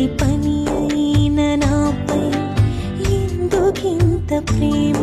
చేతి పని అయిన నాపై ఎందుకింత ప్రేమ?